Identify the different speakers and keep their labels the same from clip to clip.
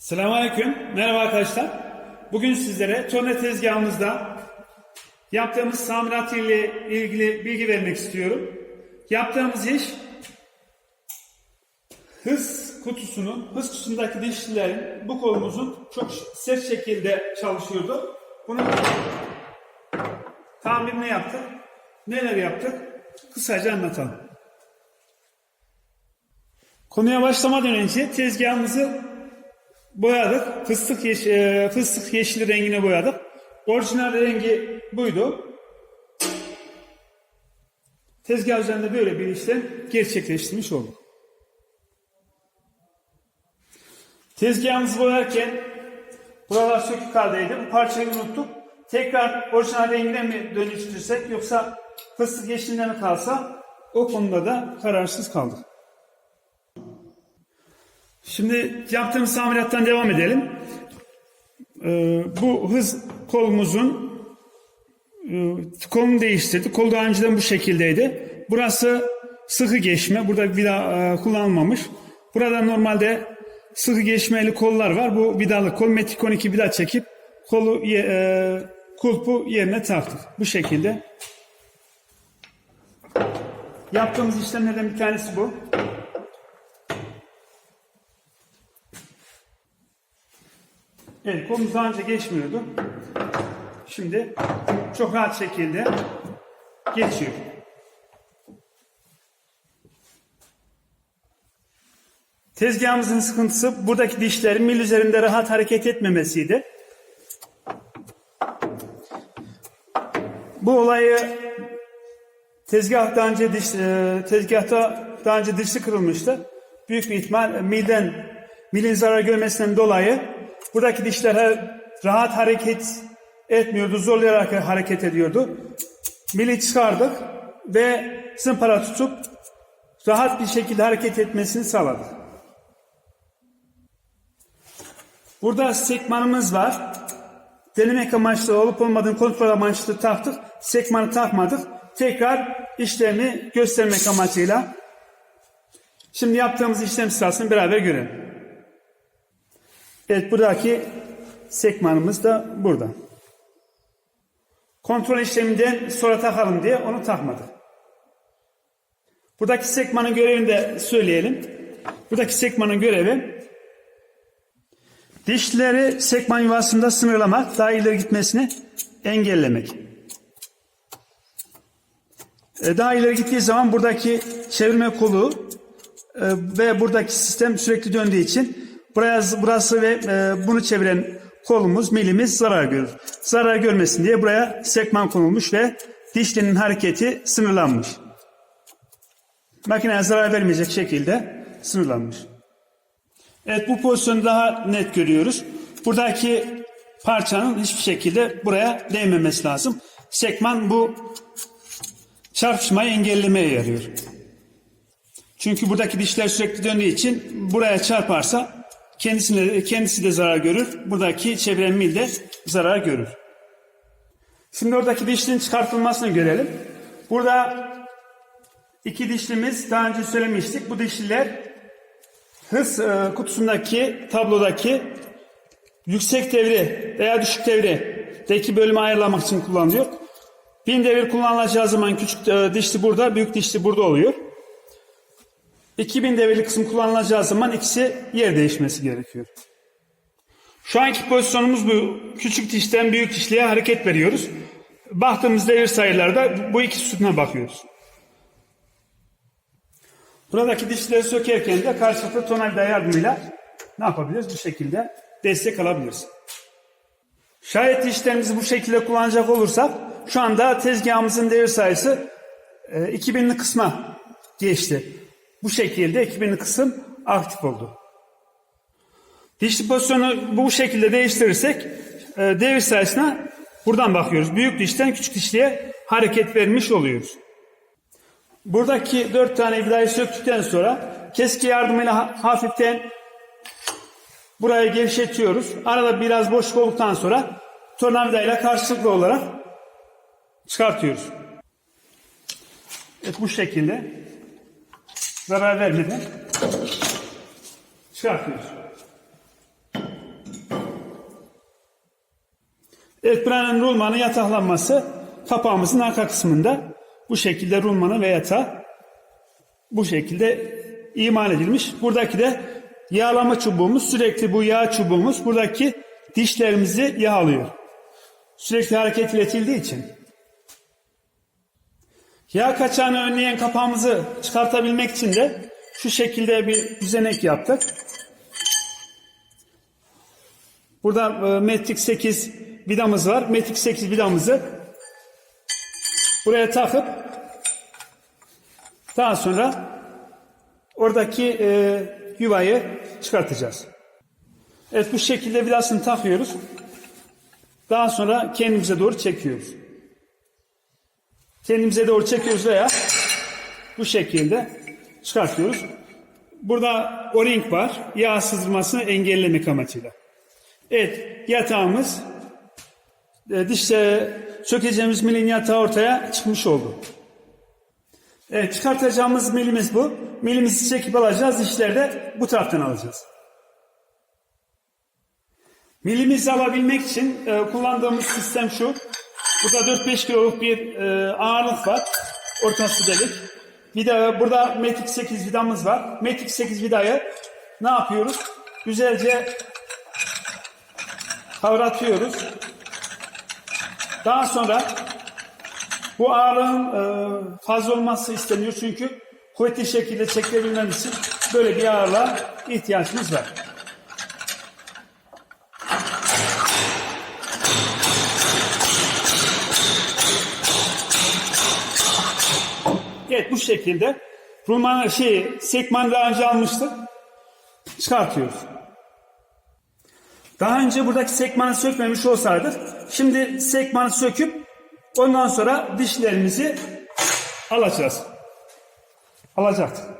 Speaker 1: Selamünaleyküm. Merhaba arkadaşlar. Bugün sizlere torna tezgahımızda yaptığımız tamirat ile ilgili bilgi vermek istiyorum. Yaptığımız iş hız kutusunun, hız kutusundaki dişlilerin bu kolumuzun çok sert şekilde çalışıyordu. Bunu tamirini yaptık. Neler yaptık? Kısaca anlatalım. Konuya başlamadan önce tezgahımızı boyadık. Fıstık, yeş e, fıstık yeşili rengine boyadık. Orijinal rengi buydu. Tezgah üzerinde böyle bir işlem gerçekleştirmiş olduk. Tezgahımızı boyarken buralar sökük haldeydi. Bu parçayı unuttuk. Tekrar orijinal rengine mi dönüştürsek yoksa fıstık yeşiline mi kalsa o konuda da kararsız kaldık. Şimdi yaptığımız tamirattan devam edelim. Ee, bu hız kolumuzun e, kolunu değiştirdik. Kol daha önceden bu şekildeydi. Burası sıkı geçme. Burada vida e, kullanılmamış. Burada normalde sıkı geçmeli kollar var. Bu vidalı kol. Metik 12 vida çekip kolu e, kulpu yerine taktık. Bu şekilde. Yaptığımız işlemlerden bir tanesi bu. Evet kolumuz daha önce geçmiyordu. Şimdi çok rahat şekilde geçiyor. Tezgahımızın sıkıntısı buradaki dişlerin mil üzerinde rahat hareket etmemesiydi. Bu olayı tezgah daha önce diş, e, tezgahta daha önce dişli kırılmıştı. Büyük bir ihtimal milden milin zarar görmesinden dolayı buradaki dişler rahat hareket etmiyordu, zorlayarak hareket ediyordu. Mili çıkardık ve zımpara tutup rahat bir şekilde hareket etmesini sağladık. Burada sekmanımız var. Denemek amaçlı olup olmadığını kontrol amaçlı taktık. Sekmanı takmadık. Tekrar işlemi göstermek amacıyla. Şimdi yaptığımız işlem sırasını beraber görelim. Evet buradaki sekmanımız da burada. Kontrol işleminden sonra takalım diye onu takmadık. Buradaki sekmanın görevini de söyleyelim. Buradaki sekmanın görevi dişleri sekman yuvasında sınırlamak, daha ileri gitmesini engellemek. E, Daha ileri gittiği zaman buradaki çevirme kolu e, ve buradaki sistem sürekli döndüğü için buraya burası ve e, bunu çeviren kolumuz, milimiz zarar görür. Zarar görmesin diye buraya sekman konulmuş ve dişlinin hareketi sınırlanmış. Makineye zarar vermeyecek şekilde sınırlanmış. Evet bu pozisyonu daha net görüyoruz. Buradaki parçanın hiçbir şekilde buraya değmemesi lazım. Sekman bu çarpışmayı engellemeye yarıyor. Çünkü buradaki dişler sürekli döndüğü için buraya çarparsa kendisine kendisi de zarar görür. Buradaki çeviren mil de zarar görür. Şimdi oradaki dişlerin çıkartılmasını görelim. Burada iki dişlimiz daha önce söylemiştik. Bu dişliler hız e, kutusundaki tablodaki yüksek devri veya düşük devredeki bölümü ayarlamak için kullanılıyor. Bin devir kullanılacağı zaman küçük e, dişli burada, büyük dişli burada oluyor. 2000 devirli kısım kullanılacağı zaman ikisi yer değişmesi gerekiyor. Şu anki pozisyonumuz bu. Küçük dişten büyük dişliğe hareket veriyoruz. Baktığımız devir sayılarda bu iki sütuna bakıyoruz. Buradaki dişleri sökerken de karşılıklı tonalde yardımıyla ne yapabiliriz? Bu şekilde destek alabiliriz. Şayet dişlerimizi bu şekilde kullanacak olursak şu anda tezgahımızın devir sayısı e, 2000'li kısma geçti. Bu şekilde 2000'li kısım aktif oldu. Dişli pozisyonu bu şekilde değiştirirsek e, devir sayısına buradan bakıyoruz. Büyük dişten küçük dişliğe hareket vermiş oluyoruz. Buradaki dört tane vidayı söktükten sonra keski yardımıyla ha- hafiften burayı gevşetiyoruz. Arada biraz boşluk olduktan sonra tornavidayla karşılıklı olarak çıkartıyoruz. Evet bu şekilde zarar vermeden şey çıkartıyoruz. Ekbranın rulmanı yataklanması kapağımızın arka kısmında bu şekilde rulmanı ve yatağı bu şekilde iman edilmiş. Buradaki de yağlama çubuğumuz sürekli bu yağ çubuğumuz buradaki dişlerimizi yağlıyor. Sürekli hareket iletildiği için Yağ kaçağını önleyen kapağımızı çıkartabilmek için de şu şekilde bir düzenek yaptık. Burada e, metrik 8 vidamız var. Metrik 8 vidamızı buraya takıp daha sonra oradaki e, yuvayı çıkartacağız. Evet bu şekilde vidasını takıyoruz. Daha sonra kendimize doğru çekiyoruz. Kendimize doğru çekiyoruz veya bu şekilde çıkartıyoruz. Burada o-ring var. Yağ sızdırmasını engellemek amacıyla. Evet yatağımız e, dişle sökeceğimiz milin yatağı ortaya çıkmış oldu. Evet çıkartacağımız milimiz bu. Milimizi çekip alacağız. Dişleri de bu taraftan alacağız. Milimizi alabilmek için e, kullandığımız sistem şu. Burada 4-5 kiloluk bir e, ağırlık var. Ortası delik. Vida, burada metrik 8 vidamız var. Metrik 8 vidayı ne yapıyoruz? Güzelce kavratıyoruz. Daha sonra bu ağırlığın e, fazla olması isteniyor çünkü kuvvetli şekilde çekebilmemiz için böyle bir ağırlığa ihtiyacımız var. Bu şekilde Ruman şey sekman önce almıştık. Çıkartıyoruz. Daha önce buradaki sekmanı sökmemiş olsaydık şimdi sekmanı söküp ondan sonra dişlerimizi alacağız. Alacaktık.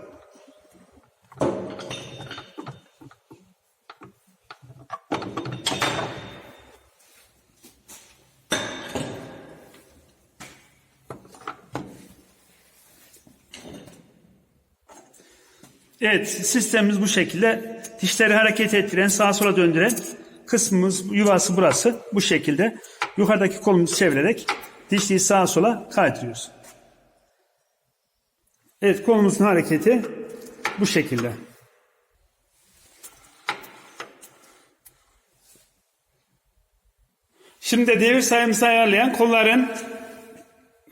Speaker 1: Evet sistemimiz bu şekilde. Dişleri hareket ettiren, sağa sola döndüren kısmımız, yuvası burası. Bu şekilde yukarıdaki kolumuzu çevirerek dişliği sağa sola kaydırıyoruz. Evet kolumuzun hareketi bu şekilde. Şimdi de devir sayımızı ayarlayan kolların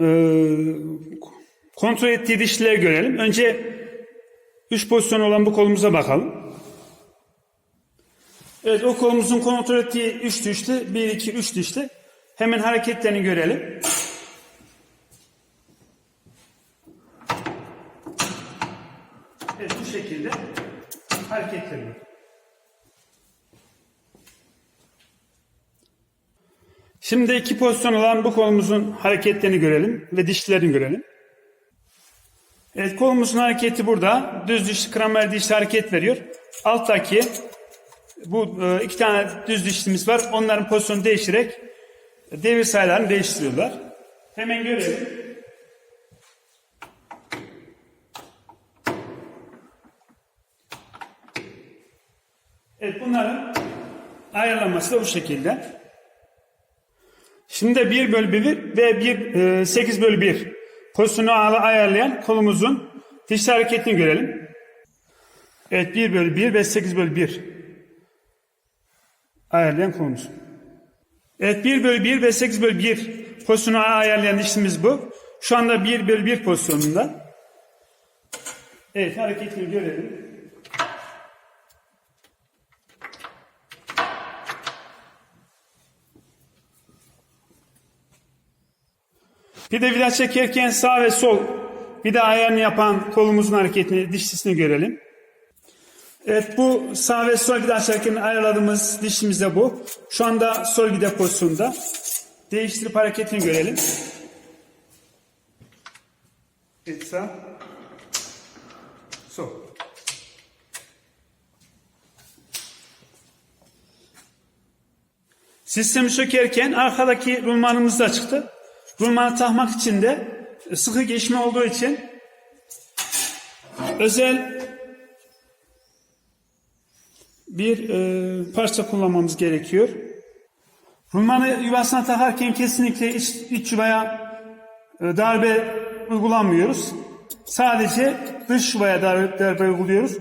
Speaker 1: e, kontrol ettiği dişleri görelim. Önce üç pozisyon olan bu kolumuza bakalım. Evet o kolumuzun kontrol ettiği üç dişli. Bir, iki, üç dişli. Hemen hareketlerini görelim. Evet bu şekilde hareketleri. Şimdi iki pozisyon olan bu kolumuzun hareketlerini görelim ve dişlerini görelim. Evet kolumuzun hareketi burada. Düz dişli, kramer dişli hareket veriyor. Alttaki bu e, iki tane düz dişlimiz var. Onların pozisyonu değiştirerek devir sayılarını değiştiriyorlar. Hemen görelim. Evet bunların ayarlanması da bu şekilde. Şimdi de 1 bölü 1 ve 1, e, 8 bölü 1 pozisyonu ayarlayan kolumuzun diş hareketini görelim. Evet 1 bölü 1 ve 8 bölü 1 ayarlayan kolumuz. Evet 1 bölü 1 ve 8 bölü 1 pozisyonu ayarlayan dişimiz bu. Şu anda 1 bölü 1 pozisyonunda. Evet hareketini görelim. Bir de vida çekerken sağ ve sol vida ayarını yapan kolumuzun hareketini, dişlisini görelim. Evet bu sağ ve sol vida çekerken ayarladığımız dişimiz de bu. Şu anda sol vida pozisyonda. Değiştirip hareketini görelim. Evet sağ. Sol. Sistemi sökerken arkadaki rulmanımız da çıktı. Rulmanı takmak için de sıkı geçme olduğu için özel bir e, parça kullanmamız gerekiyor. Rulmanı yuvasına takarken kesinlikle iç, iç yuvaya e, darbe uygulamıyoruz. Sadece dış yuvaya darbe, darbe uyguluyoruz.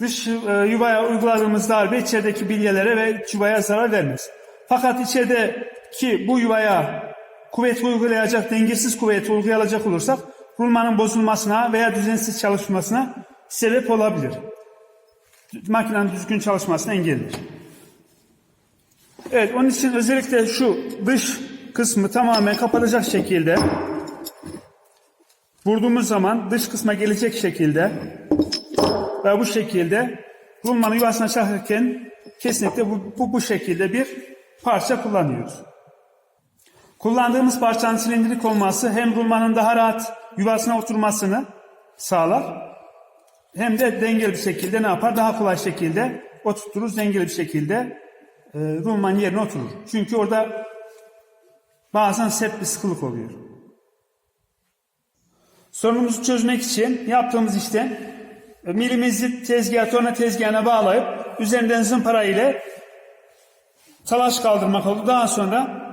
Speaker 1: Dış e, yuvaya uyguladığımız darbe içerideki bilyelere ve yuvaya zarar vermez. Fakat içerideki bu yuvaya kuvvet uygulayacak, dengesiz kuvvet uygulayacak olursak rulmanın bozulmasına veya düzensiz çalışmasına sebep olabilir. Makinenin düzgün çalışmasına engeller. Evet, onun için özellikle şu dış kısmı tamamen kapatacak şekilde vurduğumuz zaman dış kısma gelecek şekilde ve bu şekilde rulmanın yuvasına çakırken kesinlikle bu, bu, bu şekilde bir parça kullanıyoruz. Kullandığımız parçanın silindirik olması hem rulmanın daha rahat yuvasına oturmasını sağlar hem de dengeli bir şekilde ne yapar? Daha kolay şekilde oturturuz dengeli bir şekilde e, rulman yerine oturur. Çünkü orada bazen sert bir sıkılık oluyor. Sorunumuzu çözmek için yaptığımız işlem e, milimizi tezgah, torna tezgahına bağlayıp üzerinden zımpara ile talaş kaldırmak oldu. Daha sonra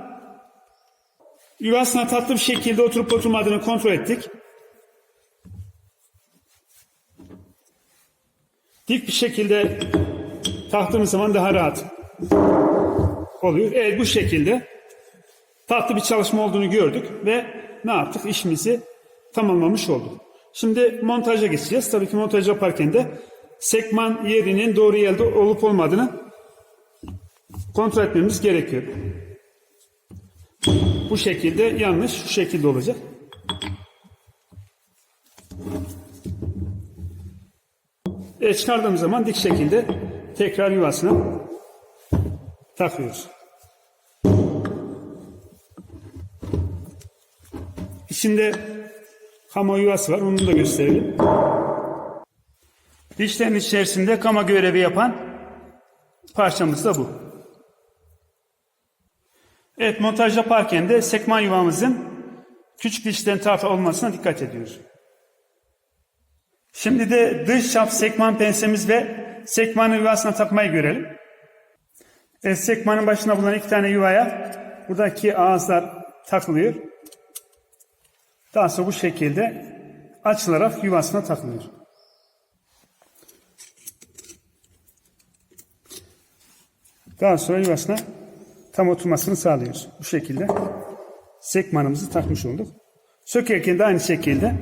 Speaker 1: yuvasına tatlı bir şekilde oturup oturmadığını kontrol ettik. Dik bir şekilde taktığımız zaman daha rahat oluyor. Evet bu şekilde tatlı bir çalışma olduğunu gördük ve ne yaptık? İşimizi tamamlamış olduk. Şimdi montaja geçeceğiz. Tabii ki montaj yaparken de sekman yerinin doğru yerde olup olmadığını kontrol etmemiz gerekiyor. Bu şekilde yanlış, şu şekilde olacak. E çıkardığımız zaman dik şekilde tekrar yuvasına takıyoruz. İçinde kama yuvası var. Onu da gösterelim. Dişlerin içerisinde kama görevi yapan parçamız da bu. Evet montaj yaparken de sekman yuvamızın küçük dişlerin tarafı olmasına dikkat ediyoruz. Şimdi de dış çap sekman pensemiz ve sekmanın yuvasına takmayı görelim. Evet, sekmanın başına bulunan iki tane yuvaya buradaki ağızlar takılıyor. Daha sonra bu şekilde açılarak yuvasına takılıyor. Daha sonra yuvasına tam oturmasını sağlıyoruz. Bu şekilde sekmanımızı takmış olduk. Sökerken de aynı şekilde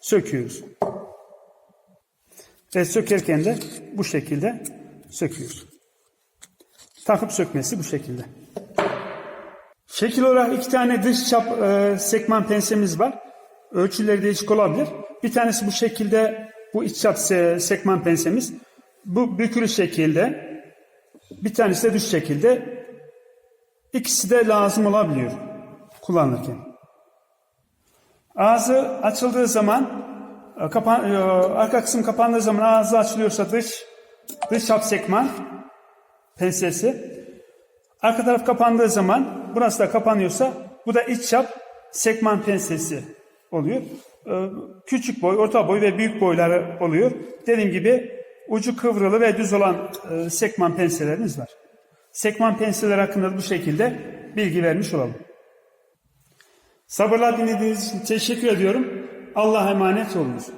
Speaker 1: söküyoruz. Ve sökerken de bu şekilde söküyoruz. Takıp sökmesi bu şekilde. Şekil olarak iki tane dış çap e, sekman pensemiz var. Ölçüleri değişik olabilir. Bir tanesi bu şekilde bu iç çap se, sekman pensemiz. Bu bükülü şekilde. Bir tanesi de düz şekilde. İkisi de lazım olabiliyor kullanırken. Ağzı açıldığı zaman e, kapan, e, arka kısım kapandığı zaman ağzı açılıyorsa dış dış çap sekman pensesi. Arka taraf kapandığı zaman burası da kapanıyorsa bu da iç çap sekman pensesi oluyor. Ee, Küçük boy, orta boy ve büyük boyları oluyor. Dediğim gibi ucu kıvrılı ve düz olan e, sekman penselerimiz var. Sekman penseler hakkında bu şekilde bilgi vermiş olalım. Sabırla dinlediğiniz için teşekkür ediyorum. Allah'a emanet olunuz.